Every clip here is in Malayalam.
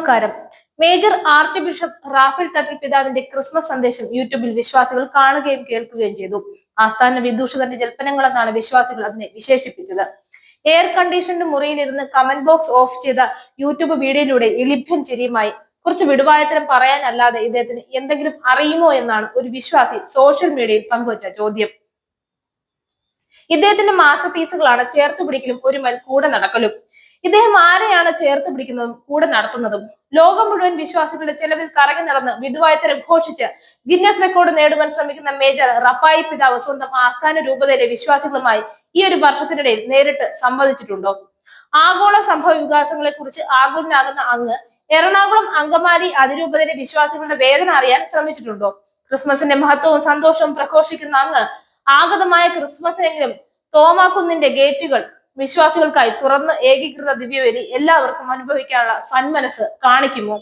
നമസ്കാരം. Major archbishop Raphael Thattil പിതാവിന്റെ ക്രിസ്മസ് സന്ദേശം യൂട്യൂബിൽ വിശ്വാസികൾ കാണുകയും കേൾക്കുകയും ചെയ്തു. ആസ്ഥാന വിദൂഷകന്റെ ജൽപ്പനങ്ങളെന്നാണ് വിശ്വാസികൾ അതിനെ വിശേഷിപ്പിച്ചത്. എയർ കണ്ടീഷൻഡ് മുറിയിലിരുന്ന് കമന്റ് ബോക്സ് ഓഫ് ചെയ്ത യൂട്യൂബ് വീഡിയോയിലൂടെ എലിഭ്യം ചിരിയുമായി കുറച്ച് വിടുവായത്തരം പറയാനല്ലാതെ ഇദ്ദേഹത്തിന് എന്തെങ്കിലും അറിയുമോ എന്നാണ് ഒരു വിശ്വാസി സോഷ്യൽ മീഡിയയിൽ പങ്കുവച്ച ചോദ്യം. ഇദ്ദേഹത്തിന്റെ മാസ്റ്റർ പീസുകളാണ് ചേർത്ത് പിടിക്കലും ഒരുമൽ കൂടെ നടക്കലും. ഇദ്ദേഹം ആരെയാണ് ചേർത്ത് പിടിക്കുന്നതും കൂടെ നടത്തുന്നതും? ലോകം മുഴുവൻ വിശ്വാസികളുടെ ചെലവിൽ കറങ്ങി നടന്ന് വിടുവായത്തരം ഘോഷിച്ച് ഗിന്നസ് റെക്കോർഡ് നേടുവാൻ ശ്രമിക്കുന്ന മേജർ റപ്പായി പിതാവ് സ്വന്തം ആസ്ഥാന രൂപതയിലെ വിശ്വാസികളുമായി ഈ ഒരു വർഷത്തിനിടയിൽ നേരിട്ട് സംവദിച്ചിട്ടുണ്ടോ? ആഗോള സംഭവ വികാസങ്ങളെ കുറിച്ച് ആകുലനാകുന്ന അങ്ങ് എറണാകുളം അങ്കമാലി അതിരൂപതയിലെ വിശ്വാസികളുടെ വേദന അറിയാൻ ശ്രമിച്ചിട്ടുണ്ടോ? ക്രിസ്മസിന്റെ മഹത്വവും സന്തോഷവും പ്രഘോഷിക്കുന്ന അങ്ങ് ആഗതമായ ക്രിസ്മസിനെങ്കിലും തോമാക്കുന്നിന്റെ ഗേറ്റുകൾ വിശ്വാസികൾക്കായി തുറന്ന് ഏകീകൃത ദിവ്യവേലി എല്ലാവർക്കും അനുഭവിക്കാനുള്ള സന്മനസ് കാണിക്കുമോ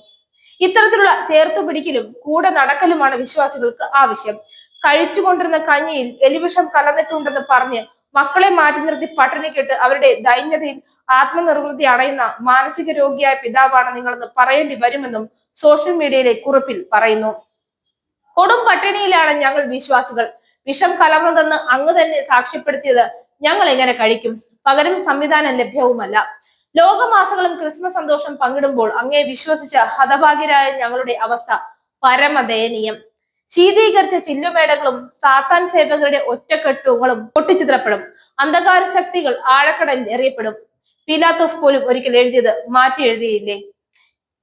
ഇത്തരത്തിലുള്ള ചേർത്തു പിടിക്കലും കൂടെ നടക്കലുമാണ് വിശ്വാസികൾക്ക് ആവശ്യം. കഴിച്ചുകൊണ്ടിരുന്ന കഞ്ഞിയിൽ എലിവിഷം കലർന്നിട്ടുണ്ടെന്ന് പറഞ്ഞ് മക്കളെ മാറ്റി നിർത്തി പട്ടിണിക്കിട്ട് അവരുടെ ദൈന്യതയിൽ ആത്മനിർവൃത്തി അടയുന്ന മാനസിക രോഗിയായ പിതാവാണ് നിങ്ങളെന്ന് പറയേണ്ടി വരുമെന്നും സോഷ്യൽ മീഡിയയിലെ കുറിപ്പിൽ പറയുന്നു. കൊടും പട്ടിണിയിലാണ് ഞങ്ങൾ വിശ്വാസികൾ. വിഷം കലർന്നതെന്ന് അങ്ങ് തന്നെ സാക്ഷ്യപ്പെടുത്തിയത് ഞങ്ങൾ എങ്ങനെ കഴിക്കും? പകരം സംവിധാനം ലഭ്യവുമല്ല. ലോകമാസങ്ങളും ക്രിസ്മസ് സന്തോഷം പങ്കിടുമ്പോൾ അങ്ങേ വിശ്വസിച്ച ഹതഭാഗ്യരായ ഞങ്ങളുടെ അവസ്ഥ പരമദയനീയം. ശീതീകരിച്ച ചില്ലുമേടകളും സാത്താൻ സേവകരുടെ ഒറ്റക്കെട്ടുകളും പൊട്ടിച്ചിത്രപ്പെടും അന്ധകാര ശക്തികൾ ആഴക്കടലിൽ എറിയപ്പെടും. പീലാത്തോസ് പോലും ഒരിക്കൽ എഴുതിയത് മാറ്റി എഴുതിയില്ലേ?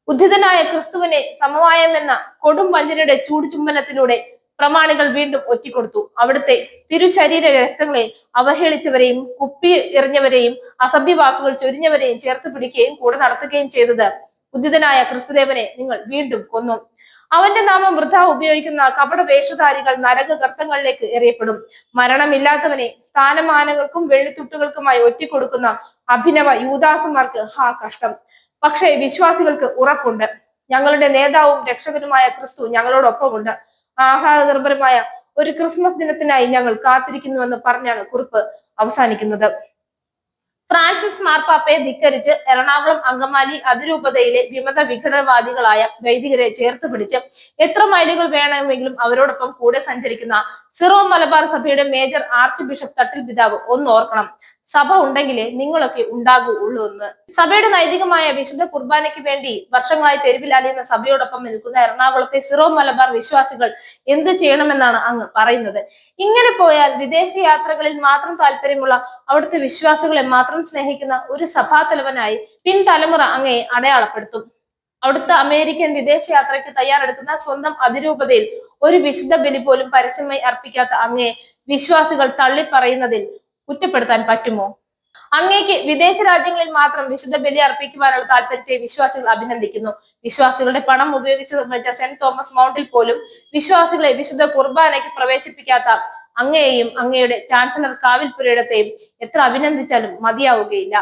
ഉദ്ധിതനായ ക്രിസ്തുവിനെ സമവായം എന്ന കൊടും വഞ്ചനയുടെ ചൂടുചുംബനത്തിലൂടെ പ്രമാണികൾ വീണ്ടും ഒറ്റിക്കൊടുത്തു. അവിടുത്തെ തിരുശരീര രക്തങ്ങളെ അവഹേളിച്ചവരെയും കുപ്പി എറിഞ്ഞവരെയും അസഭ്യ വാക്കുകൾ ചൊരിഞ്ഞവരെയും ചേർത്ത് പിടിക്കുകയും കൂടെ നടത്തുകയും ചെയ്തത് ഉദിതനായ ക്രിസ്തുദേവനെ നിങ്ങൾ വീണ്ടും കൊന്നു. അവന്റെ നാമം വൃഥ ഉപയോഗിക്കുന്ന കപട വേഷധാരികൾ നരക ഗർത്തങ്ങളിലേക്ക് എറിയപ്പെടും. മരണമില്ലാത്തവനെ സ്ഥാനമാനങ്ങൾക്കും വെള്ളിത്തുട്ടുകൾക്കുമായി ഒറ്റിക്കൊടുക്കുന്ന അഭിനവ യൂദാസന്മാർക്ക് ഹാ കഷ്ടം. പക്ഷേ വിശ്വാസികൾക്ക് ഉറപ്പുണ്ട്. ഞങ്ങളുടെ നേതാവും രക്ഷകനുമായ ക്രിസ്തു ഞങ്ങളോടൊപ്പമുണ്ട്. ആഹ്ലാദകരപരമായ ഒരു ക്രിസ്മസ് ദിനത്തിനായി ഞങ്ങൾ കാത്തിരിക്കുന്നുവെന്ന് പറഞ്ഞാണ് കുറിപ്പ് അവസാനിക്കുന്നത്. ഫ്രാൻസിസ് മാർപ്പാപ്പയെ ധിക്കരിച്ച് എറണാകുളം അങ്കമാലി അതിരൂപതയിലെ വിമത വിഘടനവാദികളായ വൈദികരെ ചേർത്ത് പിടിച്ച് എത്ര മൈലുകൾ വേണമെങ്കിലും അവരോടൊപ്പം കൂടെ സഞ്ചരിക്കുന്ന സിറോ മലബാർ സഭയുടെ മേജർ ആർച്ച് ബിഷപ്പ് തട്ടിൽ പിതാവ് ഒന്ന് ഓർക്കണം. സഭ ഉണ്ടെങ്കിലേ നിങ്ങളൊക്കെ ഉണ്ടാകൂ ഉള്ളൂ എന്ന്. സഭയുടെ നൈതികമായ വിശുദ്ധ കുർബാനയ്ക്ക് വേണ്ടി വർഷങ്ങളായി തെരുവിലാലിയുന്ന സഭയോടൊപ്പം നിൽക്കുന്ന എറണാകുളത്തെ സിറോ മലബാർ വിശ്വാസികൾ എന്ത് ചെയ്യണമെന്നാണ് അങ്ങ് പറയുന്നത്. ഇങ്ങനെ പോയാൽ വിദേശ യാത്രകളിൽ മാത്രം താല്പര്യമുള്ള അവിടുത്തെ വിശ്വാസികളെ മാത്രം സ്നേഹിക്കുന്ന ഒരു സഭാതലവനായി പിൻതലമുറ അങ്ങയെ അടയാളപ്പെടുത്തും. അവിടുത്തെ അമേരിക്കൻ വിദേശ യാത്രയ്ക്ക് തയ്യാറെടുക്കുന്ന സ്വന്തം അതിരൂപതയിൽ ഒരു വിശുദ്ധ ബലി പോലും പരസ്യമായി അർപ്പിക്കാത്ത അങ്ങയെ വിശ്വാസികൾ തള്ളിപ്പറയുന്നതിൽ കുറ്റപ്പെടുത്താൻ പറ്റുമോ? അങ്ങേക്ക് വിദേശ രാജ്യങ്ങളിൽ മാത്രം വിശുദ്ധ ബലി അർപ്പിക്കുവാനുള്ള താല്പര്യത്തെ വിശ്വാസികൾ അഭിനന്ദിക്കുന്നു. വിശ്വാസികളുടെ പണം ഉപയോഗിച്ച് നിർമ്മിച്ച സെന്റ് തോമസ് മൗണ്ടിൽ പോലും വിശ്വാസികളെ വിശുദ്ധ കുർബാനയ്ക്ക് പ്രവേശിപ്പിക്കാത്ത അങ്ങയെയും അങ്ങയുടെ ചാൻസലർ കാവിൽപുരയിടത്തെയും എത്ര അഭിനന്ദിച്ചാലും മതിയാവുകയില്ല.